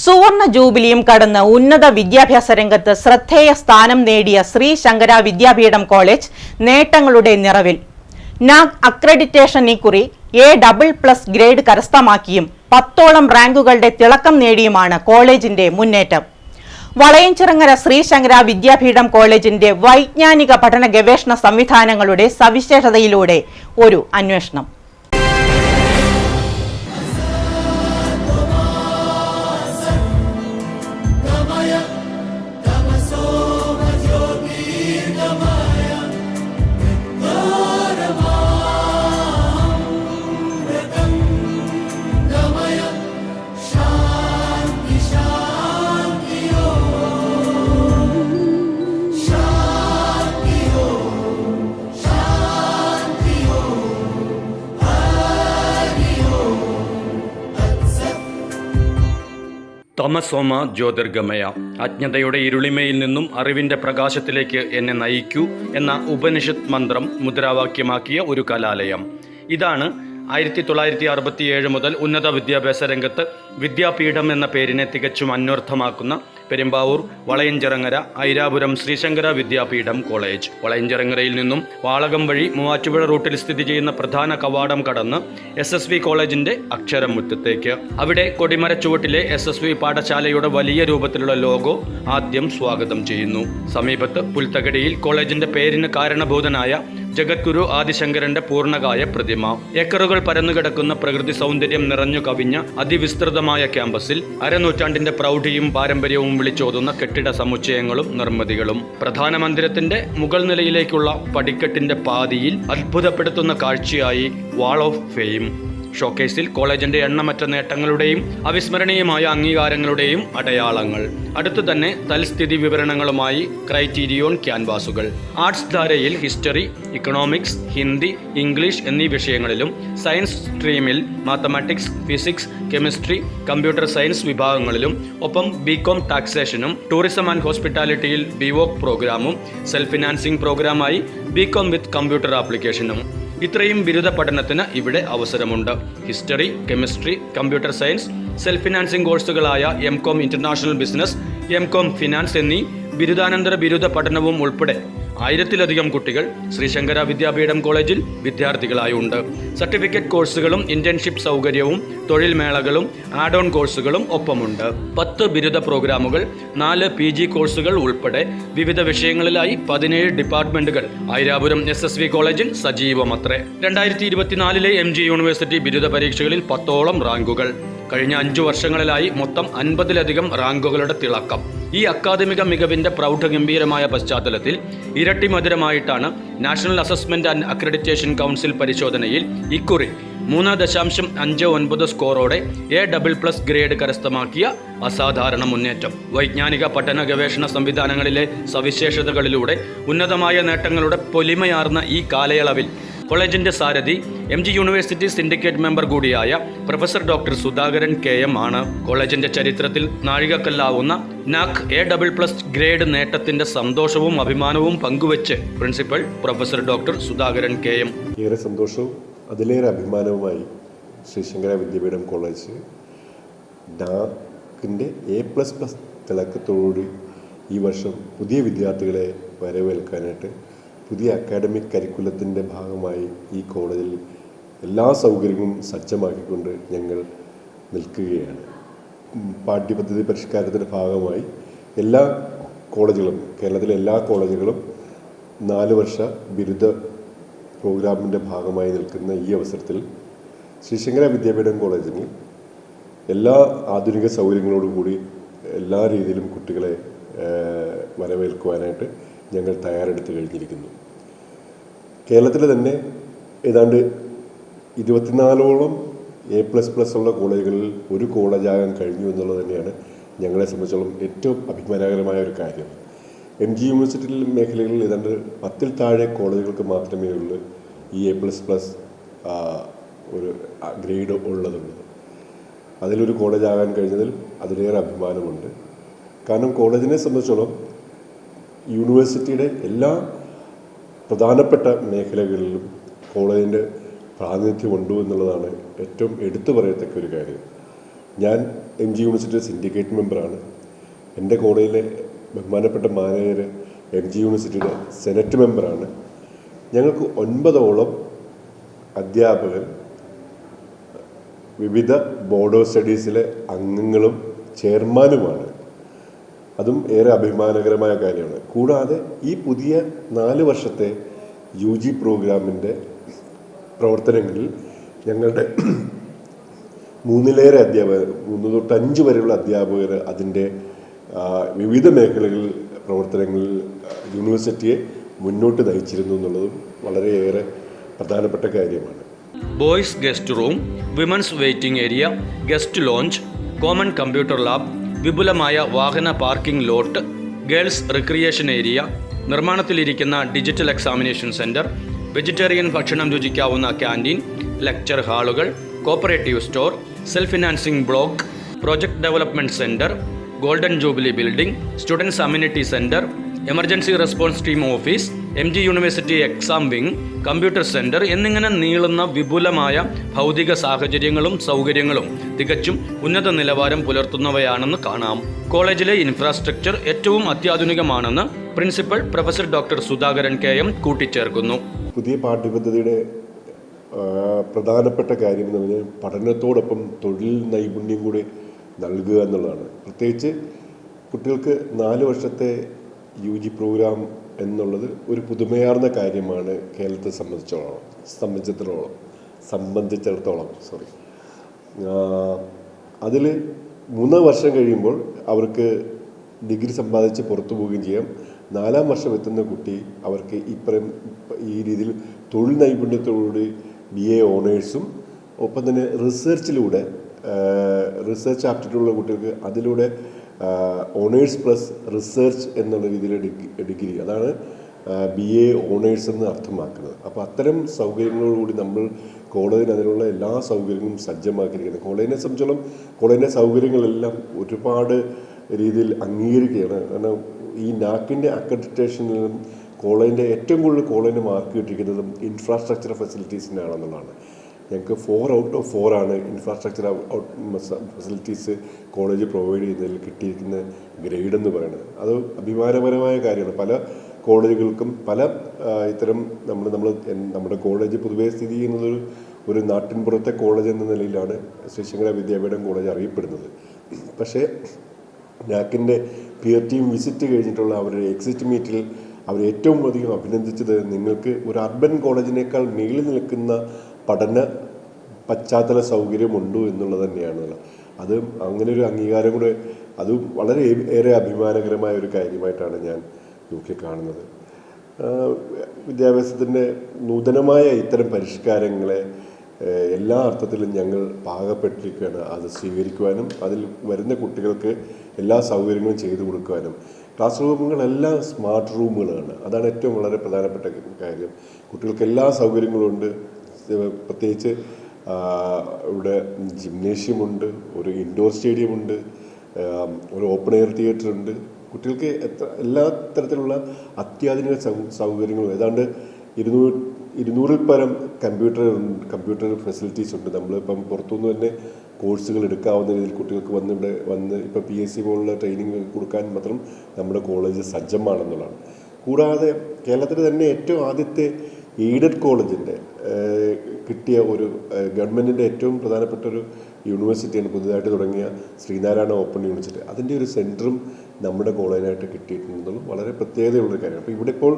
സുവർണ ജൂബിലിയും കടന്ന് ഉന്നത വിദ്യാഭ്യാസ രംഗത്ത് ശ്രദ്ധേയ സ്ഥാനം നേടിയ ശ്രീ ശങ്കര വിദ്യാപീഠം കോളേജ് നേട്ടങ്ങളുടെ നിറവിൽ. നാഗ് അക്രഡിറ്റേഷൻ ഇക്കുറി എ ഡബിൾ പ്ലസ് ഗ്രേഡ് കരസ്ഥമാക്കിയും പത്തോളം റാങ്കുകളുടെ തിളക്കം നേടിയുമാണ് കോളേജിന്റെ മുന്നേറ്റം. വളയഞ്ചിറങ്ങര ശ്രീശങ്കര വിദ്യാപീഠം കോളേജിന്റെ വൈജ്ഞാനിക പഠന ഗവേഷണ സംവിധാനങ്ങളുടെ സവിശേഷതയിലൂടെ ഒരു അന്വേഷണം. തമസോമ ജ്യോതിർഗമയ. അജ്ഞതയുടെ ഇരുളിമയിൽ നിന്നും അറിവിന്റെ പ്രകാശത്തിലേക്ക് എന്നെ നയിക്കൂ എന്ന ഉപനിഷത്ത് മന്ത്രം മുദ്രാവാക്യമാക്കിയ ഒരു കലാലയം. ഇതാണ് ആയിരത്തി തൊള്ളായിരത്തി അറുപത്തിയേഴ് മുതൽ ഉന്നത വിദ്യാഭ്യാസ രംഗത്ത് വിദ്യാപീഠം എന്ന പേരിനെ തികച്ചും അന്വർത്ഥമാക്കുന്ന പെരുമ്പാവൂർ വളയഞ്ചിറങ്ങര ഐരാപുരം ശ്രീശങ്കര വിദ്യാപീഠം കോളേജ്. വളയഞ്ചിറങ്ങരയിൽ നിന്നും വാളകം വഴി മൂവാറ്റുപുഴ റൂട്ടിൽ സ്ഥിതി ചെയ്യുന്ന പ്രധാന കവാടം കടന്ന് എസ് എസ് വി കോളേജിന്റെ അക്ഷരമുറ്റത്തേക്ക് അവിടെ കൊടിമര ചുവട്ടിലെ എസ് എസ് വി പാഠശാലയുടെ വലിയ രൂപത്തിലുള്ള ലോഗോ ആദ്യം സ്വാഗതം ചെയ്യുന്നു. സമീപത്ത് പുൽത്തകടിയിൽ കോളേജിന്റെ പേരിന് കാരണഭൂതനായ ജഗദ്ഗുരു ആദിശങ്കരന്റെ പൂർണകായ പ്രതിമ. ഏക്കറുകൾ പരന്നുകിടക്കുന്ന പ്രകൃതി സൗന്ദര്യം നിറഞ്ഞു കവിഞ്ഞ അതിവിസ്തൃതമായ ക്യാമ്പസിൽ അരനൂറ്റാണ്ടിന്റെ പ്രൗഢിയും പാരമ്പര്യവും വിളിച്ചോതുന്ന കെട്ടിട സമുച്ചയങ്ങളും നിർമ്മിതികളും പ്രധാന മന്ദിരത്തിന്റെ മുകൾ നിലയിലേക്കുള്ള പടിക്കെട്ടിന്റെ പാതിയിൽ അത്ഭുതപ്പെടുത്തുന്ന കാഴ്ചയായി വാൾ ഓഫ് ഫെയിം ഷോക്കേസിൽ കോളേജിന്റെ എണ്ണമറ്റ നേട്ടങ്ങളുടെയും അവിസ്മരണീയമായ അംഗീകാരങ്ങളുടെയും അടയാളങ്ങൾ. അടുത്തു തന്നെ തൽസ്ഥിതി വിവരണങ്ങളുമായി ക്രൈറ്റീരിയോൺ ക്യാൻവാസുകൾ. ആർട്സ് ധാരയിൽ ഹിസ്റ്ററി ഇക്കണോമിക്സ് ഹിന്ദി ഇംഗ്ലീഷ് എന്നീ വിഷയങ്ങളിലും science സ്ട്രീമിൽ mathematics physics chemistry computer science വിഭാഗങ്ങളിലും ഒപ്പം ബികോം ടാക്സേഷനും ടൂറിസം ആൻഡ് ഹോസ്പിറ്റാലിറ്റിയിൽ ബിവോക് പ്രോഗ്രാമും സെൽഫ് ഫിനാൻസിംഗ് പ്രോഗ്രാമായി ബികോം വിത്ത് കമ്പ്യൂട്ടർ ആപ്ലിക്കേഷനും. ഇത്രയും ബിരുദ പഠനത്തിന് ഇവിടെ അവസരമുണ്ട്. History chemistry computer science self financing കോഴ്സുകളായ M com business M com finance എന്നീ ബിരുദാനന്തര ബിരുദ പഠനവും ഉൾപ്പെടെ ആയിരത്തിലധികം കുട്ടികൾ ശ്രീശങ്കര വിദ്യാപീഠം കോളേജിൽ വിദ്യാർത്ഥികളായി ഉണ്ട് സർട്ടിഫിക്കറ്റ് കോഴ്സുകളും ഇന്റേൺഷിപ്പ് സൗകര്യവും തൊഴിൽ മേളകളും ആഡ് ഓൺ കോഴ്സുകളും ഒപ്പമുണ്ട്. പത്ത് ബിരുദ പ്രോഗ്രാമുകൾ നാല് പി ജി കോഴ്സുകൾ ഉൾപ്പെടെ വിവിധ വിഷയങ്ങളിലായി പതിനേഴ് ഡിപ്പാർട്ട്മെന്റുകൾ ഐരാപുരം എസ് എസ് വി കോളേജിൽ സജീവമത്രേ. രണ്ടായിരത്തി ഇരുപത്തിനാലിലെ എം ജി യൂണിവേഴ്സിറ്റി ബിരുദ പരീക്ഷകളിൽ പത്തോളം റാങ്കുകൾ. കഴിഞ്ഞ അഞ്ചു വർഷങ്ങളിലായി മൊത്തം അൻപതിലധികം റാങ്കുകളുടെ തിളക്കം. ഈ അക്കാദമിക മികവിന്റെ പ്രൗഢഗംഭീരമായ പശ്ചാത്തലത്തിൽ ഇരട്ടി മധുരമായിട്ടാണ് national assessment and accreditation council പരിശോധനയിൽ ഇക്കുറി മൂന്ന് ദശാംശം അഞ്ച് ഒൻപത് സ്കോറോടെ എ ഡബിൾ പ്ലസ് ഗ്രേഡ് കരസ്ഥമാക്കിയ അസാധാരണ മുന്നേറ്റം. വൈജ്ഞാനിക പഠന ഗവേഷണ സംവിധാനങ്ങളിലെ സവിശേഷതകളിലൂടെ ഉന്നതമായ നേട്ടങ്ങളുടെ പൊലിമയാർന്ന ഈ കാലയളവിൽ കോളേജിന്റെ സാരഥി M G university syndicate member കൂടിയായ professor doctor Sudhakaran K M ആണ്. കോളേജിന്റെ ചരിത്രത്തിൽ നാഴികക്കല്ലാവുന്ന NAAC A double plus grade നേട്ടത്തിന്റെ സന്തോഷവും അഭിമാനവും പങ്കുവച്ച് principal professor doctor Sudhakaran K M. ഏറെ സന്തോഷവും അതിലേറെ അഭിമാനവുമായി ശ്രീശങ്കര വിദ്യാപീഠം കോളേജ് ഡാക്കിന്റെ എ പ്ലസ് പ്ലസ് തിളക്കത്തോടുകൂടി ഈ വർഷം പുതിയ വിദ്യാർത്ഥികളെ വരവേൽക്കാനായിട്ട് പുതിയ അക്കാഡമിക് കരിക്കുലത്തിന്റെ ഭാഗമായി ഈ കോളേജിൽ എല്ലാ സൗകര്യങ്ങളും സജ്ജമാക്കിക്കൊണ്ട് ഞങ്ങൾ നിൽക്കുകയാണ്. പാഠ്യപദ്ധതി പരിഷ്കാരത്തിന്റെ ഭാഗമായി എല്ലാ കോളേജുകളും കേരളത്തിലെ എല്ലാ കോളേജുകളും നാല് വർഷ ബിരുദ പ്രോഗ്രാമിന്റെ ഭാഗമായി നിൽക്കുന്ന ഈ അവസരത്തിൽ ശ്രീശങ്കര വിദ്യാപീഠം കോളേജിൽ എല്ലാ ആധുനിക സൗകര്യങ്ങളോടുകൂടി എല്ലാ രീതിയിലും കുട്ടികളെ വരവേൽക്കുവാനായിട്ട് ഞങ്ങൾ തയ്യാറെടുത്ത് കഴിഞ്ഞിരിക്കുന്നു. കേരളത്തിൽ തന്നെ ഏതാണ്ട് ഇരുപത്തിനാലോളം എ പ്ലസ് പ്ലസ് ഉള്ള കോളേജുകളിൽ ഒരു കോളേജാകാൻ കഴിഞ്ഞു എന്നുള്ളത് തന്നെയാണ് ഞങ്ങളെ സംബന്ധിച്ചോളം ഏറ്റവും അഭിമാനകരമായ ഒരു കാര്യം. എം ജി യൂണിവേഴ്സിറ്റിയിൽ മേഖലകളിൽ ഏതാണ്ട് പത്തിൽ താഴെ കോളേജുകൾക്ക് മാത്രമേ ഉള്ളൂ ഈ എ പ്ലസ് പ്ലസ് ഒരു ഗ്രേഡ് ഉള്ളതുള്ളൂ. അതിലൊരു കോളേജാകാൻ കഴിഞ്ഞതിൽ അതിലേറെ അഭിമാനമുണ്ട്. കാരണം കോളേജിനെ സംബന്ധിച്ചോളം യൂണിവേഴ്സിറ്റിയുടെ എല്ലാ പ്രധാനപ്പെട്ട മേഖലകളിലും കോളേജിന്റെ പ്രാതിനിധ്യമുണ്ടോ എന്നുള്ളതാണ് ഏറ്റവും എടുത്തു പറയത്തക്ക ഒരു കാര്യം. ഞാൻ എം ജി യൂണിവേഴ്സിറ്റിയുടെ സിൻഡിക്കേറ്റ് മെമ്പറാണ്. എന്റെ കോളേജിലെ ബഹുമാനപ്പെട്ട മാനേജർ എം ജി യൂണിവേഴ്സിറ്റിയുടെ സെനറ്റ് മെമ്പറാണ്. ഞങ്ങൾക്ക് ഒൻപതോളം അധ്യാപകർ വിവിധ ബോർഡ് ഓഫ് സ്റ്റഡീസിലെ അംഗങ്ങളും ചെയർമാനുമാണ്. അതും ഏറെ അഭിമാനകരമായ കാര്യമാണ്. കൂടാതെ ഈ പുതിയ നാല് വർഷത്തെ യു ജി പ്രോഗ്രാമിന്റെ പ്രവർത്തനങ്ങളിൽ ഞങ്ങളുടെ മൂന്നിലേറെ അധ്യാപകർ മൂന്ന് തൊട്ട് അഞ്ച് വരെയുള്ള അധ്യാപകർ അതിന്റെ വിവിധ മേഖലകളിൽ പ്രവർത്തനങ്ങളിൽ യൂണിവേഴ്സിറ്റിയെ മുന്നോട്ട് നയിച്ചിരുന്നു എന്നുള്ളതും വളരെയേറെ പ്രധാനപ്പെട്ട കാര്യമാണ്. Boys guest room women's waiting area guest lounge common computer lab വിപുലമായ വാഹന parking lot girls recreation area നിർമ്മാണത്തിലിരിക്കുന്ന digital examination centre vegetarian ഭക്ഷണം രുചിക്കാവുന്ന canteen lecture ഹാളുകൾ cooperative store self financing block project development centre golden jubilee building students amenity centre emergency response team office M G university exam wing computer centre എന്നിങ്ങനെ നീളുന്ന വിപുലമായ ഭൗതിക സാഹചര്യങ്ങളും സൗകര്യങ്ങളും തികച്ചും ഉന്നത നിലവാരം പുലർത്തുന്നവയാണെന്ന് കാണാം. കോളേജിലെ ഇൻഫ്രാസ്ട്രക്ചർ ഏറ്റവും അത്യാധുനികമാണെന്ന് principal professor doctor Sudhakaran K M കൂട്ടിച്ചേർക്കുന്നു. പുതിയ പാഠ്യപദ്ധതിയുടെ പ്രധാനപ്പെട്ട കാര്യം എന്ന് പറഞ്ഞാൽ പഠനത്തോടൊപ്പം തൊഴിൽ നൈപുണ്യം കൂടി നൽകുക എന്നുള്ളതാണ്. പ്രത്യേകിച്ച് കുട്ടികൾക്ക് നാല് വർഷത്തെ യു ജി പ്രോഗ്രാം എന്നുള്ളത് ഒരു പുതുമയാർന്ന കാര്യമാണ് കേരളത്തെ സംബന്ധിച്ചോളം സംബന്ധിച്ചിടത്തോളം സംബന്ധിച്ചിടത്തോളം സോറി അതിൽ മൂന്നാം വർഷം കഴിയുമ്പോൾ അവർക്ക് ഡിഗ്രി സമ്പാദിച്ച് പുറത്തു പോവുകയും ചെയ്യാം. നാലാം വർഷം എത്തുന്ന കുട്ടി അവർക്ക് ഇപ്പറം ഈ രീതിയിൽ തൊഴിൽ നൈപുണ്യത്തോടുകൂടി ബി എ ഓണേഴ്സും ഒപ്പം തന്നെ റിസർച്ചിലൂടെ റിസർച്ച് ആപ്റ്റിറ്റ്യൂഡുള്ള കുട്ടികൾക്ക് അതിലൂടെ ഓണേഴ്സ് പ്ലസ് റിസർച്ച് എന്നുള്ള രീതിയിൽ ഡിഗ്രി ഡിഗ്രി. അതാണ് ബി എ ഓണേഴ്സ് എന്ന് അർത്ഥമാക്കുന്നത്. അപ്പോൾ അത്തരം സൗകര്യങ്ങളോടുകൂടി നമ്മൾ കോളേജിന് അതിനുള്ള എല്ലാ സൗകര്യങ്ങളും സജ്ജമാക്കിയിരിക്കുന്നത് കോളേജിനെ സംബന്ധിച്ചോളം കോളേജിന്റെ സൗകര്യങ്ങളെല്ലാം ഒരുപാട് രീതിയിൽ അംഗീകരിക്കുകയാണ്. കാരണം ഈ നാക്കിന്റെ അക്രഡിറ്റേഷനിലും കോളേജിന്റെ ഏറ്റവും കൂടുതൽ കോളേജിന് മാർക്ക് കിട്ടിയിരിക്കുന്നതും ഇൻഫ്രാസ്ട്രക്ചർ ഫെസിലിറ്റീസിനാണെന്നുള്ളതാണ് ഞങ്ങൾക്ക് ഫോർ ഔട്ട് ഓഫ് ഫോർ ആണ് ഇൻഫ്രാസ്ട്രക്ചർ ഫെസിലിറ്റീസ് കോളേജ് പ്രൊവൈഡ് ചെയ്യുന്നതിൽ കിട്ടിയിരിക്കുന്ന ഗ്രേഡ് എന്ന് പറയുന്നത്. അത് അഭിമാനപരമായ കാര്യമാണ്. പല കോളേജുകൾക്കും പല ഇത്തരം നമ്മൾ നമ്മൾ നമ്മുടെ കോളേജ് പൊതുവേ സ്ഥിതി ചെയ്യുന്നത് ഒരു നാട്ടിൻപുറത്തെ കോളേജ് എന്ന നിലയിലാണ് ശ്രീശങ്കര വിദ്യാപീഠം കോളേജ് അറിയപ്പെടുന്നത്. പക്ഷേ നാക്കിന്റെ പിയർ ടീം വിസിറ്റ് കഴിഞ്ഞിട്ടുള്ള അവരുടെ എക്സിറ്റ് മീറ്റിൽ അവർ ഏറ്റവും അധികം അഭിനന്ദിച്ചത് നിങ്ങൾക്ക് ഒരു അർബൻ കോളേജിനേക്കാൾ മേളിൽ നിൽക്കുന്ന പഠന പശ്ചാത്തല സൗകര്യമുണ്ടോ എന്നുള്ളത് തന്നെയാണ്. അത് അങ്ങനെ ഒരു അംഗീകാരം കൂടെ അത് വളരെ ഏറെ അഭിമാനകരമായ ഒരു കാര്യമായിട്ടാണ് ഞാൻ നോക്കിക്കാണുന്നത്. വിദ്യാഭ്യാസത്തിന്റെ നൂതനമായ ഇത്തരം പരിഷ്കാരങ്ങളെ എല്ലാ അർത്ഥത്തിലും ഞങ്ങൾ പാകപ്പെട്ടിരിക്കുകയാണ്. അത് സ്വീകരിക്കുവാനും അതിൽ വരുന്ന കുട്ടികൾക്ക് എല്ലാ സൗകര്യങ്ങളും ചെയ്തു കൊടുക്കുവാനും. ക്ലാസ് റൂമുകളെല്ലാം സ്മാർട്ട് റൂമുകളാണ്. അതാണ് ഏറ്റവും വളരെ പ്രധാനപ്പെട്ട കാര്യം. കുട്ടികൾക്ക് എല്ലാ സൗകര്യങ്ങളും ഉണ്ട് പ്രത്യേകിച്ച് ഇവിടെ ജിംനേഷ്യമുണ്ട് ഒരു ഇൻഡോർ സ്റ്റേഡിയമുണ്ട് ഒരു ഓപ്പൺ എയർ തിയേറ്റർ ഉണ്ട്. കുട്ടികൾക്ക് എത്ര എല്ലാ തരത്തിലുള്ള അത്യാധുനിക സൗകര്യങ്ങളും ഏതാണ്ട് ഇരുന്നൂറ് ഇരുന്നൂറിൽ പരം കമ്പ്യൂട്ടർ കമ്പ്യൂട്ടർ ഫെസിലിറ്റീസ് ഉണ്ട്. നമ്മളിപ്പം പുറത്തുനിന്ന് തന്നെ കോഴ്സുകൾ എടുക്കാവുന്ന രീതിയിൽ കുട്ടികൾക്ക് വന്ന് ഇവിടെ വന്ന് ഇപ്പോൾ പി എസ് സി പോലുള്ള ട്രെയിനിങ് കൊടുക്കാൻ മാത്രം നമ്മുടെ കോളേജ് സജ്ജമാണെന്നുള്ളതാണ്. കൂടാതെ കേരളത്തിൽ തന്നെ ഏറ്റവും ആദ്യത്തെ എയ്ഡഡ് കോളേജിന്റെ കിട്ടിയ ഒരു ഗവൺമെന്റിന്റെ ഏറ്റവും പ്രധാനപ്പെട്ട ഒരു യൂണിവേഴ്സിറ്റിയാണ് പുതുതായിട്ട് തുടങ്ങിയ ശ്രീനാരായണ ഓപ്പൺ യൂണിവേഴ്സിറ്റി. അതിന്റെ ഒരു സെന്ററും നമ്മുടെ കോളേജിനായിട്ട് കിട്ടിയിട്ടുണ്ടെന്നുള്ളത് വളരെ പ്രത്യേകതയുള്ളൊരു കാര്യമാണ്. അപ്പോൾ ഇവിടെ ഇപ്പോൾ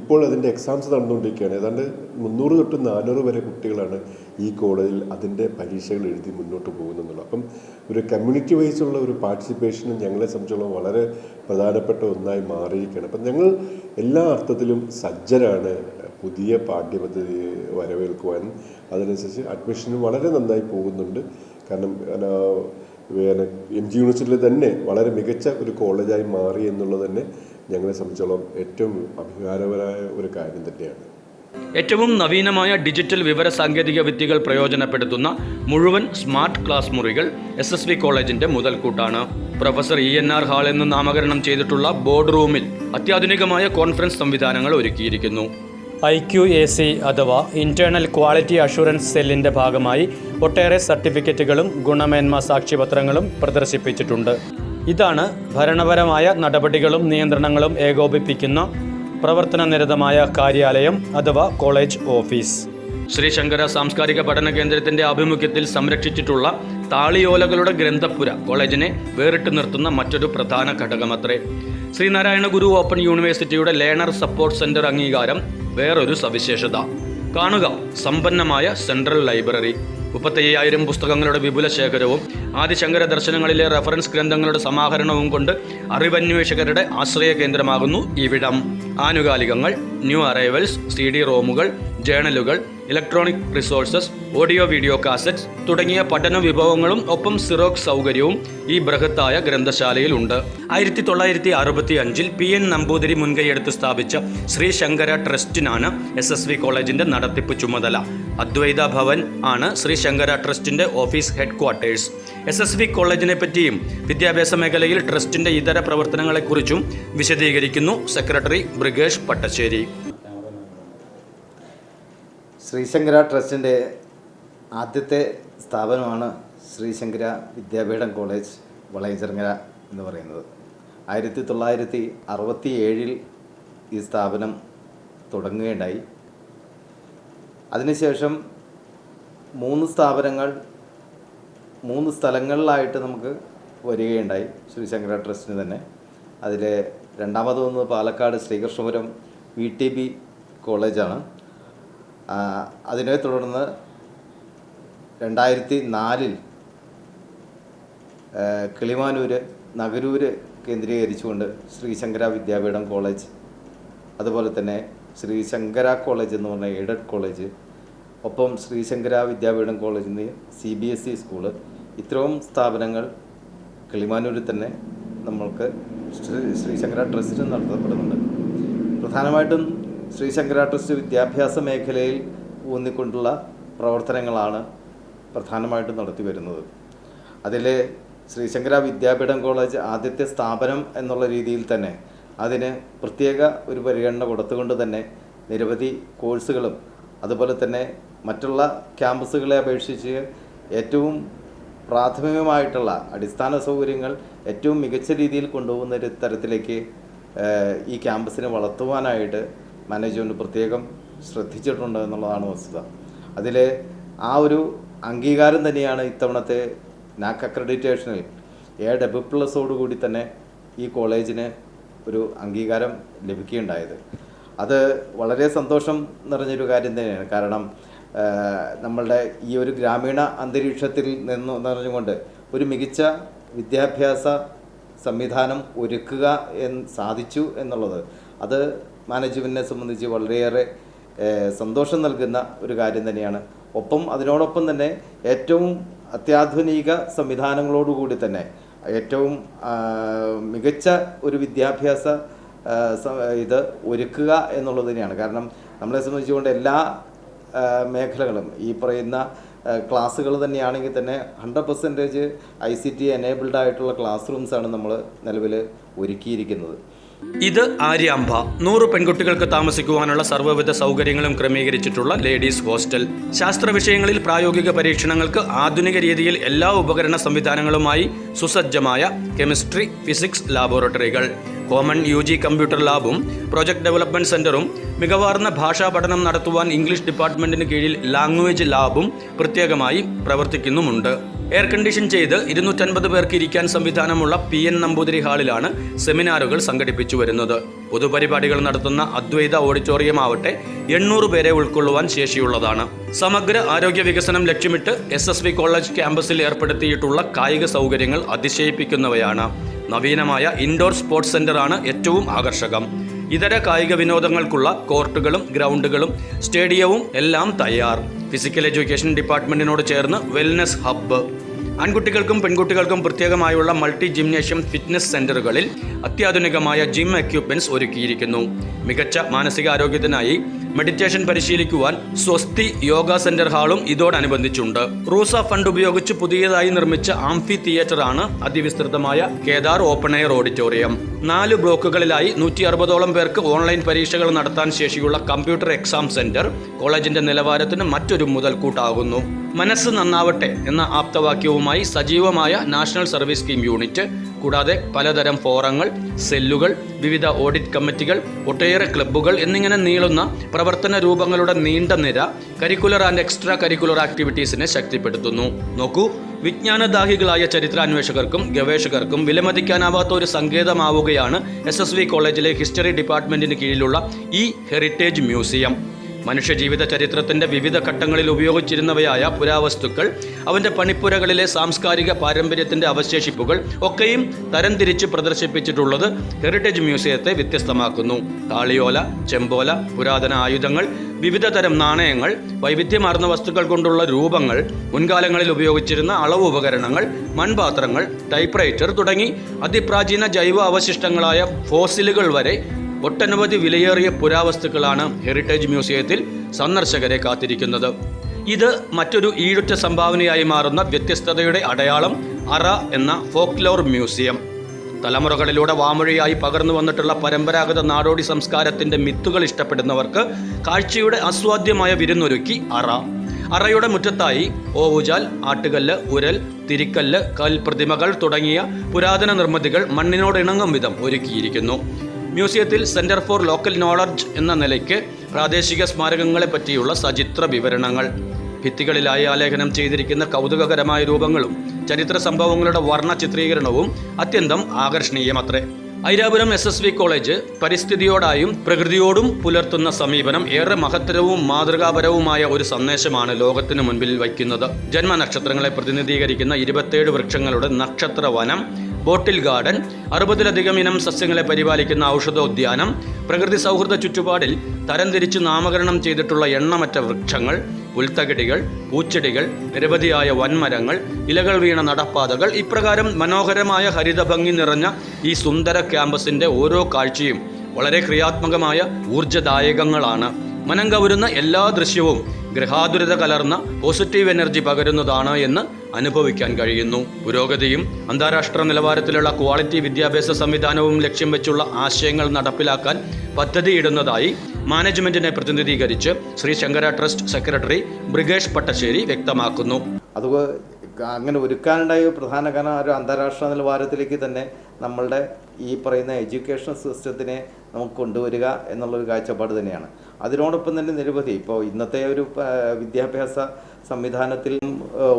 ഇപ്പോൾ അതിന്റെ എക്സാംസ് നടന്നുകൊണ്ടിരിക്കുകയാണ്. ഏതാണ്ട് മുന്നൂറ് തൊട്ട് നാനൂറ് വരെ കുട്ടികളാണ് ഈ കോളേജിൽ അതിന്റെ പരീക്ഷകൾ എഴുതി മുന്നോട്ട് പോകുന്നുള്ളത് അപ്പം ഒരു കമ്മ്യൂണിറ്റി വൈസ് ഉള്ള ഒരു പാർട്ടിസിപ്പേഷനും ഞങ്ങളെ സംബന്ധിച്ചോളം വളരെ പ്രധാനപ്പെട്ട ഒന്നായി മാറിയിരിക്കുകയാണ്. അപ്പം ഞങ്ങൾ എല്ലാ അർത്ഥത്തിലും സജ്ജരാണ് പുതിയ പാഠ്യപദ്ധതി വരവേൽക്കുവാനും അതിനനുസരിച്ച് അഡ്മിഷനും വളരെ നന്നായി പോകുന്നുണ്ട്. കാരണം പിന്നെ എം ജി യൂണിവേഴ്സിറ്റിയിൽ തന്നെ വളരെ മികച്ച ഒരു കോളേജായി മാറി എന്നുള്ളത് തന്നെ ഞങ്ങളെ സംബന്ധിച്ചോളം ഏറ്റവും അഭിമാനപരമായ ഒരു കാര്യം തന്നെയാണ്. ഏറ്റവും നവീനമായ ഡിജിറ്റൽ വിവര സാങ്കേതിക വിദ്യകൾ പ്രയോജനപ്പെടുത്തുന്ന മുഴുവൻ സ്മാർട്ട് ക്ലാസ് മുറികൾ എസ് എസ് വി കോളേജിന്റെ മുതൽക്കൂട്ടാണ്. Professor E N R hall എന്ന് നാമകരണം ചെയ്തിട്ടുള്ള ബോർഡ് റൂമിൽ അത്യാധുനികമായ കോൺഫറൻസ് സംവിധാനങ്ങൾ ഒരുക്കിയിരിക്കുന്നു. ഐ ക്യു എ സി അഥവാ ഇന്റേണൽ ക്വാളിറ്റി അഷുറൻസ് സെല്ലിന്റെ ഭാഗമായി ഒട്ടേറെ സർട്ടിഫിക്കറ്റുകളും ഗുണമേന്മ സാക്ഷ്യപത്രങ്ങളും പ്രദർശിപ്പിച്ചിട്ടുണ്ട്. ഇതാണ് ഭരണപരമായ നടപടികളും നിയന്ത്രണങ്ങളും ഏകോപിപ്പിക്കുന്ന പ്രവർത്തനനിരതമായ കാര്യാലയം അഥവാ കോളേജ് ഓഫീസ്. ശ്രീ ശങ്കര സാംസ്കാരിക പഠന കേന്ദ്രത്തിന്റെ ആഭിമുഖ്യത്തിൽ സംരക്ഷിച്ചിട്ടുള്ള താളിയോലകളുടെ ഗ്രന്ഥപുര കോളേജിനെ വേറിട്ട് നിർത്തുന്ന മറ്റൊരു പ്രധാന ഘടകമത്രേ. ശ്രീനാരായണ ഗുരു ഓപ്പൺ യൂണിവേഴ്സിറ്റിയുടെ ലേണർ സപ്പോർട്ട് സെന്റർ അംഗീകാരം വേറൊരു സവിശേഷത. കാണുക സമ്പന്നമായ സെൻട്രൽ ലൈബ്രറി. മുപ്പത്തയ്യായിരം പുസ്തകങ്ങളുടെ വിപുല ശേഖരവും ആദിശങ്കര ദർശനങ്ങളിലെ റഫറൻസ് ഗ്രന്ഥങ്ങളുടെ സമാഹരണവും കൊണ്ട് അറിവന്വേഷകരുടെ ആശ്രയ കേന്ദ്രമാകുന്നു ഇവിടം. ആനുകാലികങ്ങൾ ന്യൂ അറൈവൽസ് സി ഡി റോമുകൾ ജേണലുകൾ electronic resources audio video cassettes തുടങ്ങിയ പഠന വിഭവങ്ങളും ഒപ്പം സിറോക്സ് സൗകര്യവും ഈ ബൃഹത്തായ ഗ്രന്ഥശാലയിലുണ്ട്. ആയിരത്തി തൊള്ളായിരത്തി അറുപത്തി അഞ്ചിൽ പി എൻ നമ്പൂതിരി മുൻകൈയെടുത്ത് സ്ഥാപിച്ച ശ്രീ ശങ്കര ട്രസ്റ്റിനാണ് എസ് എസ് വി കോളേജിന്റെ നടത്തിപ്പ് ചുമതല. അദ്വൈത ഭവൻ ആണ് ശ്രീ ശങ്കര ട്രസ്റ്റിന്റെ office headquarters S S V കോളേജിനെ പറ്റിയും വിദ്യാഭ്യാസ മേഖലയിൽ ട്രസ്റ്റിന്റെ ഇതര പ്രവർത്തനങ്ങളെക്കുറിച്ചും വിശദീകരിക്കുന്നു സെക്രട്ടറി ബ്രിഗേഷ് പട്ടശ്ശേരി. ശ്രീശങ്കര ട്രസ്റ്റിന്റെ ആദ്യത്തെ സ്ഥാപനമാണ് ശ്രീശങ്കര വിദ്യാപീഠം കോളേജ് വളയഞ്ചിറങ്ങര എന്ന് പറയുന്നത്. ആയിരത്തി തൊള്ളായിരത്തി അറുപത്തി ഏഴിൽ ഈ സ്ഥാപനം തുടങ്ങുകയുണ്ടായി. അതിനുശേഷം മൂന്ന് സ്ഥാപനങ്ങൾ മൂന്ന് സ്ഥലങ്ങളിലായിട്ട് നമുക്ക് വരികയുണ്ടായി ശ്രീശങ്കര ട്രസ്റ്റിന് തന്നെ. അതിലെ രണ്ടാമത് വന്നത് Palakkad Sreekrishnapuram V T B കോളേജാണ്. അതിനെ തുടർന്ന് രണ്ടായിരത്തി നാലിൽ കിളിമാനൂര് നഗരൂര് കേന്ദ്രീകരിച്ചുകൊണ്ട് ശ്രീശങ്കര വിദ്യാപീഠം കോളേജ് അതുപോലെ തന്നെ ശ്രീശങ്കര കോളേജ് എന്ന് പറഞ്ഞ എയ്ഡഡ് കോളേജ് ഒപ്പം ശ്രീശങ്കര വിദ്യാപീഠം കോളേജിൽ നിന്ന് C B S E school ഇത്രയും സ്ഥാപനങ്ങൾ കിളിമാനൂരിൽ തന്നെ നമ്മൾക്ക് ശ്രീ ശ്രീശങ്കര ട്രസ്റ്റ് നടത്തപ്പെടുന്നുണ്ട്. പ്രധാനമായിട്ടും ശ്രീശങ്കര ട്രസ്റ്റ് വിദ്യാഭ്യാസ മേഖലയിൽ ഊന്നിക്കൊണ്ടുള്ള പ്രവർത്തനങ്ങളാണ് പ്രധാനമായിട്ടും നടത്തി വരുന്നത്. അതിൽ ശ്രീശങ്കര വിദ്യാപീഠം കോളേജ് ആദ്യത്തെ സ്ഥാപനം എന്നുള്ള രീതിയിൽ തന്നെ അതിന് പ്രത്യേക ഒരു പരിഗണന കൊടുത്തുകൊണ്ട് തന്നെ നിരവധി കോഴ്സുകളും അതുപോലെ തന്നെ മറ്റുള്ള ക്യാമ്പസുകളെ അപേക്ഷിച്ച് ഏറ്റവും പ്രാഥമികമായിട്ടുള്ള അടിസ്ഥാന സൗകര്യങ്ങൾ ഏറ്റവും മികച്ച രീതിയിൽ കൊണ്ടുപോകുന്ന ഒരു തരത്തിലേക്ക് ഈ ക്യാമ്പസിനെ വളർത്തുവാനായിട്ട് മാനേജ്മെന്റ് പ്രത്യേകം ശ്രദ്ധിച്ചിട്ടുണ്ട് എന്നുള്ളതാണ് വസ്തുത. അതിൽ ആ ഒരു അംഗീകാരം തന്നെയാണ് ഇത്തവണത്തെ നാക് അക്രഡിറ്റേഷനിൽ. എ ഡബിൾ പ്ലസോടുകൂടി തന്നെ ഈ കോളേജിന് ഒരു അംഗീകാരം ലഭിക്കുകയുണ്ടായത്. അത് വളരെ സന്തോഷം നിറഞ്ഞൊരു കാര്യം തന്നെയാണ്. കാരണം നമ്മളുടെ ഈ ഒരു ഗ്രാമീണ അന്തരീക്ഷത്തിൽ നിന്ന് നിറഞ്ഞുകൊണ്ട് ഒരു മികച്ച വിദ്യാഭ്യാസ സംവിധാനം ഒരുക്കുക എന്ന് സാധിച്ചു എന്നുള്ളത്. അത് മാനേജ്മെന്റിനെ സംബന്ധിച്ച് വളരെയേറെ സന്തോഷം നൽകുന്ന ഒരു കാര്യം തന്നെയാണ്. ഒപ്പം അതിനോടൊപ്പം തന്നെ ഏറ്റവും അത്യാധുനിക സംവിധാനങ്ങളോടുകൂടി തന്നെ ഏറ്റവും മികച്ച ഒരു വിദ്യാഭ്യാസ ഇത് ഒരുക്കുക എന്നുള്ളത് തന്നെയാണ്. കാരണം നമ്മളെ സംബന്ധിച്ചുകൊണ്ട് എല്ലാ മേഖലകളും ഈ പറയുന്ന ക്ലാസ്സുകൾ തന്നെയാണെങ്കിൽ തന്നെ hundred percentage I C T enabled ആയിട്ടുള്ള ക്ലാസ് റൂംസാണ് നമ്മൾ നിലവിൽ ഒരുക്കിയിരിക്കുന്നത്. ഇത് ആര്യാമ്പ നൂറ് പെൺകുട്ടികൾക്ക് താമസിക്കുവാനുള്ള സർവവിധ സൗകര്യങ്ങളും ക്രമീകരിച്ചിട്ടുള്ള ലേഡീസ് ഹോസ്റ്റൽ. ശാസ്ത്ര വിഷയങ്ങളിൽ പ്രായോഗിക പരീക്ഷണങ്ങൾക്ക് ആധുനിക രീതിയിൽ എല്ലാ ഉപകരണ സംവിധാനങ്ങളുമായി സുസജ്ജമായ കെമിസ്ട്രി ഫിസിക്സ് ലാബോറട്ടറികൾ. കോമൺ യു ജി കമ്പ്യൂട്ടർ ലാബും പ്രൊജക്ട് ഡെവലപ്മെന്റ് സെന്ററും മികവാർന്ന ഭാഷാ പഠനം നടത്തുവാൻ ഇംഗ്ലീഷ് ഡിപ്പാർട്ട്മെന്റിന് കീഴിൽ ലാംഗ്വേജ് ലാബും പ്രത്യേകമായി പ്രവർത്തിക്കുന്നുമുണ്ട്. എയർ കണ്ടീഷൻ ചെയ്ത് ഇരുന്നൂറ്റൻപത് പേർക്ക് ഇരിക്കാൻ സംവിധാനമുള്ള പി എൻ നമ്പൂതിരി ഹാളിലാണ് സെമിനാറുകൾ സംഘടിപ്പിച്ചു വരുന്നത്. പൊതുപരിപാടികൾ നടത്തുന്ന അദ്വൈത ഓഡിറ്റോറിയം ആവട്ടെ എണ്ണൂറ് പേരെ ഉൾക്കൊള്ളുവാൻ ശേഷിയുള്ളതാണ്. സമഗ്ര ആരോഗ്യ വികസനം ലക്ഷ്യമിട്ട് എസ് എസ് വി കോളേജ് ക്യാമ്പസിൽ ഏർപ്പെടുത്തിയിട്ടുള്ള കായിക സൗകര്യങ്ങൾ അതിശയിപ്പിക്കുന്നവയാണ്. നവീനമായ ഇൻഡോർ സ്പോർട്സ് സെന്ററാണ് ഏറ്റവും ആകർഷകം. ഇതര കായിക വിനോദങ്ങൾക്കുള്ള കോർട്ടുകളും ഗ്രൗണ്ടുകളും സ്റ്റേഡിയവും എല്ലാം തയ്യാർ. ഫിസിക്കൽ എഡ്യൂക്കേഷൻ ഡിപ്പാർട്ട്മെന്റിനോട് ചേർന്ന് വെൽനസ് ഹബ്ബ് ആൺകുട്ടികൾക്കും പെൺകുട്ടികൾക്കും പ്രത്യേകമായുള്ള മൾട്ടി ജിംനേഷ്യം ഫിറ്റ്നസ് സെന്ററുകളിൽ അത്യാധുനികമായ ജിം എക്യുപ്മെന്റ്സ് ഒരുക്കിയിരിക്കുന്നു. മികച്ച മാനസികാരോഗ്യത്തിനായി മെഡിറ്റേഷൻ പരിശീലിക്കുവാൻ സ്വസ്തി യോഗ സെന്റർ ഹാളും ഇതോടനുബന്ധിച്ചുണ്ട്. റൂസ ഫണ്ട് ഉപയോഗിച്ച് പുതിയതായി നിർമ്മിച്ച ആംഫി തിയേറ്റർ ആണ് അതിവിസ്തൃതമായ കേദാർ ഓപ്പൺ എയർ ഓഡിറ്റോറിയം. നാല് ബ്ലോക്കുകളിലായി നൂറ്റി അറുപതോളം പേർക്ക് ഓൺലൈൻ പരീക്ഷകൾ നടത്താൻ ശേഷിയുള്ള കമ്പ്യൂട്ടർ എക്സാം സെന്റർ കോളേജിന്റെ നിലവാരത്തിന് മറ്റൊരു മുതൽക്കൂട്ടാകുന്നു. മനസ്സ് നന്നാവട്ടെ എന്ന ആപ്തവാക്യവുമായി സജീവമായ നാഷണൽ സർവീസ് സ്കീം യൂണിറ്റ് കൂടാതെ പലതരം ഫോറങ്ങൾ സെല്ലുകൾ വിവിധ ഓഡിറ്റ് കമ്മിറ്റികൾ ഒട്ടേറെ ക്ലബ്ബുകൾ എന്നിങ്ങനെ നീളുന്ന പ്രവർത്തന രൂപങ്ങളുടെ നീണ്ട നിര കരിക്കുലർ ആൻഡ് എക്സ്ട്രാ കരിക്കുലർ ആക്ടിവിറ്റീസിനെ ശക്തിപ്പെടുത്തുന്നു. നോക്കൂ വിജ്ഞാനദാഹികളായ ചരിത്രാന്വേഷകർക്കും ഗവേഷകർക്കും വിലമതിക്കാനാവാത്ത ഒരു സങ്കേതമാവുകയാണ് എസ് എസ് വി കോളേജിലെ ഹിസ്റ്ററി ഡിപ്പാർട്ട്മെന്റിന് കീഴിലുള്ള ഈ ഹെറിറ്റേജ് മ്യൂസിയം. മനുഷ്യജീവിത ചരിത്രത്തിന്റെ വിവിധ ഘട്ടങ്ങളിൽ ഉപയോഗിച്ചിരുന്നവയായ പുരാവസ്തുക്കൾ അവന്റെ പണിപ്പുരകളിലെ സാംസ്കാരിക പാരമ്പര്യത്തിന്റെ അവശേഷിപ്പുകൾ ഒക്കെയും തരംതിരിച്ച് പ്രദർശിപ്പിച്ചിട്ടുള്ളത് ഹെറിറ്റേജ് മ്യൂസിയത്തെ വ്യത്യസ്തമാക്കുന്നു. താളിയോല ചെമ്പോല പുരാതന ആയുധങ്ങൾ വിവിധ തരം നാണയങ്ങൾ വൈവിധ്യമാർന്ന വസ്തുക്കൾ കൊണ്ടുള്ള രൂപങ്ങൾ മുൻകാലങ്ങളിൽ ഉപയോഗിച്ചിരുന്ന അളവ് ഉപകരണങ്ങൾ മൺപാത്രങ്ങൾ ടൈപ്പ്റൈറ്റർ തുടങ്ങി അതിപ്രാചീന ജൈവ അവശിഷ്ടങ്ങളായ ഫോസിലുകൾ വരെ ഒട്ടനവധി വിലയേറിയ പുരാവസ്തുക്കളാണ് ഹെറിറ്റേജ് മ്യൂസിയത്തിൽ സന്ദർശകരെ കാത്തിരിക്കുന്നത്. ഇത് മറ്റൊരു ഈടുറ്റ സംഭാവനയായി മാറുന്ന വ്യത്യസ്തതയുടെ അടയാളം അറ എന്ന ഫോക്ലോർ മ്യൂസിയം. തലമുറകളിലൂടെ വാമൊഴിയായി പകർന്നു വന്നിട്ടുള്ള പരമ്പരാഗത നാടോടി സംസ്കാരത്തിന്റെ മിത്തുകൾ ഇഷ്ടപ്പെടുന്നവർക്ക് കാഴ്ചയുടെ അസ്വാദ്യമായ വിരുന്നൊരുക്കി അറ. അറയുടെ മുറ്റത്തായി ഓവുചാൽ ആട്ടുകല്ല് ഉരൽ തിരിക്കല്ല് കൽപ്രതിമകൾ തുടങ്ങിയ പുരാതന നിർമ്മിതികൾ മണ്ണിനോടിണങ്ങും വിധം ഒരുക്കിയിരിക്കുന്നു. മ്യൂസിയത്തിൽ സെന്റർ ഫോർ ലോക്കൽ നോളജ് എന്ന നിലയ്ക്ക് പ്രാദേശിക സ്മാരകങ്ങളെ പറ്റിയുള്ള സചിത്ര വിവരണങ്ങൾ. ഭിത്തികളിലായി ആലേഖനം ചെയ്തിരിക്കുന്ന കൗതുകകരമായ രൂപങ്ങളും ചരിത്ര സംഭവങ്ങളുടെ വർണ ചിത്രീകരണവും അത്യന്തം ആകർഷണീയമത്രേ. Airapuram S S V college പരിസ്ഥിതിയോടായും പ്രകൃതിയോടും പുലർത്തുന്ന സമീപനം ഏറെ മഹത്തരവും മാതൃകാപരവുമായ ഒരു സന്ദേശമാണ് ലോകത്തിന് മുൻപിൽ വയ്ക്കുന്നത്. ജന്മനക്ഷത്രങ്ങളെ പ്രതിനിധീകരിക്കുന്ന ഇരുപത്തേഴ് വൃക്ഷങ്ങളുടെ നക്ഷത്ര വനം ബോട്ടിൽ ഗാർഡൻ അറുപതിലധികം ഇനം സസ്യങ്ങളെ പരിപാലിക്കുന്ന ഔഷധോദ്യാനം പ്രകൃതി സൗഹൃദ ചുറ്റുപാടിൽ തരംതിരിച്ച് നാമകരണം ചെയ്തിട്ടുള്ള എണ്ണമറ്റ വൃക്ഷങ്ങൾ പുൽത്തകിടികൾ പൂച്ചെടികൾ നിരവധിയായ വൻമരങ്ങൾ ഇലകൾ വീണ നടപ്പാതകൾ ഇപ്രകാരം മനോഹരമായ ഹരിതഭംഗി നിറഞ്ഞ ഈ സുന്ദര ക്യാമ്പസിന്റെ ഓരോ കാഴ്ചയും വളരെ ക്രിയാത്മകമായ ഊർജദായകങ്ങളാണ്. മനം കവരുന്ന എല്ലാ ദൃശ്യവും ഗൃഹാതുരത കലർന്ന പോസിറ്റീവ് എനർജി പകരുന്നതാണ് എന്ന് അനുഭവിക്കാൻ കഴിയുന്നു. പുരോഗതിയും അന്താരാഷ്ട്ര നിലവാരത്തിലുള്ള ക്വാളിറ്റി വിദ്യാഭ്യാസ സംവിധാനവും ലക്ഷ്യം വെച്ചുള്ള ആശയങ്ങൾ നടപ്പിലാക്കാൻ പദ്ധതിയിടുന്നതായി മാനേജ്മെന്റിനെ പ്രതിനിധീകരിച്ച് ശ്രീ ശങ്കര ട്രസ്റ്റ് സെക്രട്ടറി ബ്രിഗേഷ് പട്ടശ്ശേരി വ്യക്തമാക്കുന്നു. അത് അങ്ങനെ ഒരുക്കാനുണ്ടായ പ്രധാന കാരണം ഒരു അന്താരാഷ്ട്ര നിലവാരത്തിലേക്ക് തന്നെ നമ്മളുടെ ഈ പറയുന്ന എഡ്യൂക്കേഷൻ സിസ്റ്റത്തിനെ നമുക്ക് കൊണ്ടുവരിക എന്നുള്ളൊരു കാഴ്ചപ്പാട് തന്നെയാണ്. അതിനോടൊപ്പം തന്നെ നിരവധി ഇപ്പോൾ ഇന്നത്തെ ഒരു വിദ്യാഭ്യാസ സംവിധാനത്തിൽ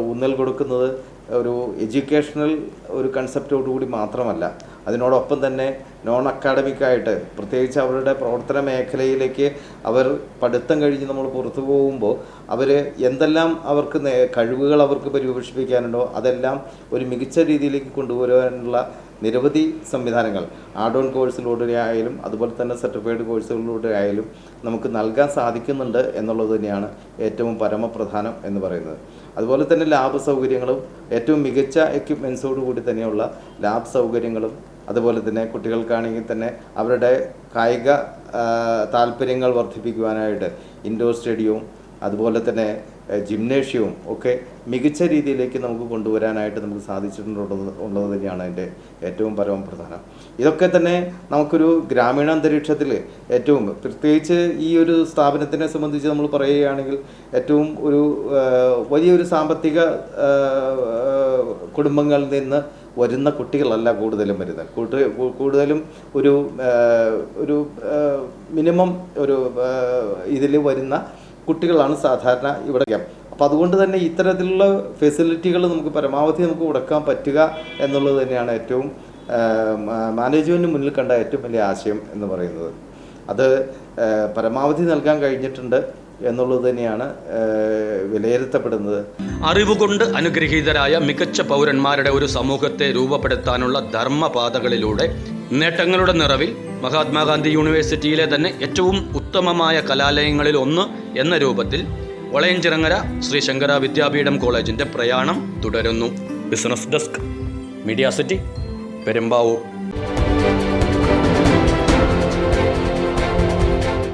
ഊന്നൽ കൊടുക്കുന്നത് ഒരു എഡ്യൂക്കേഷണൽ ഒരു കൺസെപ്റ്റോടുകൂടി മാത്രമല്ല. അതിനോടൊപ്പം തന്നെ നോൺ അക്കാഡമിക്കായിട്ട് പ്രത്യേകിച്ച് അവരുടെ പ്രവർത്തന മേഖലയിലേക്ക് അവർ പഠിത്തം കഴിഞ്ഞ് നമ്മൾ പുറത്തു പോകുമ്പോൾ അവർ എന്തെല്ലാം അവർക്ക് കഴിവുകൾ അവർക്ക് പരിപോഷിപ്പിക്കാനുണ്ടോ അതെല്ലാം ഒരു മികച്ച രീതിയിലേക്ക് കൊണ്ടുവരാനുള്ള നിരവധി സംവിധാനങ്ങൾ. ആഡ് ഓൺ കോഴ്സിലൂടെ ആയാലും അതുപോലെ തന്നെ സർട്ടിഫൈഡ് കോഴ്സുകളിലൂടെ ആയാലും നമുക്ക് നൽകാൻ സാധിക്കുന്നുണ്ട് എന്നുള്ളത് തന്നെയാണ് ഏറ്റവും പരമപ്രധാനം എന്ന് പറയുന്നത്. അതുപോലെ തന്നെ ലാബ് സൗകര്യങ്ങളും ഏറ്റവും മികച്ച എക്യുപ്മെൻസോടു കൂടി തന്നെയുള്ള ലാബ് സൗകര്യങ്ങളും അതുപോലെ തന്നെ കുട്ടികൾക്കാണെങ്കിൽ തന്നെ അവരുടെ കായിക താല്പര്യങ്ങൾ വർദ്ധിപ്പിക്കുവാനായിട്ട് ഇൻഡോർ സ്റ്റേഡിയവും അതുപോലെ തന്നെ ജിംനേഷ്യവും ഒക്കെ മികച്ച രീതിയിലേക്ക് നമുക്ക് കൊണ്ടുവരാനായിട്ട് നമുക്ക് സാധിച്ചിട്ടുണ്ടോ ഉള്ളത് തന്നെയാണ് അതിന്റെ ഏറ്റവും പരമപ്രധാനം ഇതൊക്കെ തന്നെ നമുക്കൊരു ഗ്രാമീണ അന്തരീക്ഷത്തിൽ ഏറ്റവും പ്രത്യേകിച്ച് ഈ ഒരു സ്ഥാപനത്തിനെ സംബന്ധിച്ച് നമ്മൾ പറയുകയാണെങ്കിൽ ഏറ്റവും ഒരു വലിയൊരു സാമ്പത്തിക കുടുംബങ്ങളിൽ നിന്ന് വരുന്ന കുട്ടികളല്ല കൂടുതലും വരുന്നത്. കൂട്ട്- കൂടുതലും ഒരു ഒരു മിനിമം ഒരു ഇതിൽ വരുന്ന കുട്ടികളാണ് സാധാരണ ഇവിടെ അപ്പം അതുകൊണ്ട് തന്നെ ഇത്തരത്തിലുള്ള ഫെസിലിറ്റികൾ നമുക്ക് പരമാവധി നമുക്ക് കൊടുക്കാൻ പറ്റുക എന്നുള്ളത് തന്നെയാണ് ഏറ്റവും മാനേജ്മെന്റിന് മുന്നിൽ കണ്ട ഏറ്റവും വലിയ ആശയം എന്ന് പറയുന്നത്. അത് പരമാവധി നൽകാൻ കഴിഞ്ഞിട്ടുണ്ട് എന്നുള്ളത് തന്നെയാണ് വിലയിരുത്തപ്പെടുന്നത്. അറിവുകൊണ്ട് അനുഗ്രഹീതരായ മികച്ച പൗരന്മാരുടെ ഒരു സമൂഹത്തെ രൂപപ്പെടുത്താനുള്ള ധർമ്മപാതകളിലൂടെ നേട്ടങ്ങളുടെ നിറവിൽ മഹാത്മാഗാന്ധി യൂണിവേഴ്സിറ്റിയിലെ തന്നെ ഏറ്റവും ഉത്തമമായ കലാലയങ്ങളിൽ ഒന്ന് എന്ന രൂപത്തിൽ വളയഞ്ചിറങ്ങര ശ്രീ ശങ്കര വിദ്യാപീഠം കോളേജിന്റെ പ്രയാണം തുടരുന്നു. Business desk media city Perumbavoor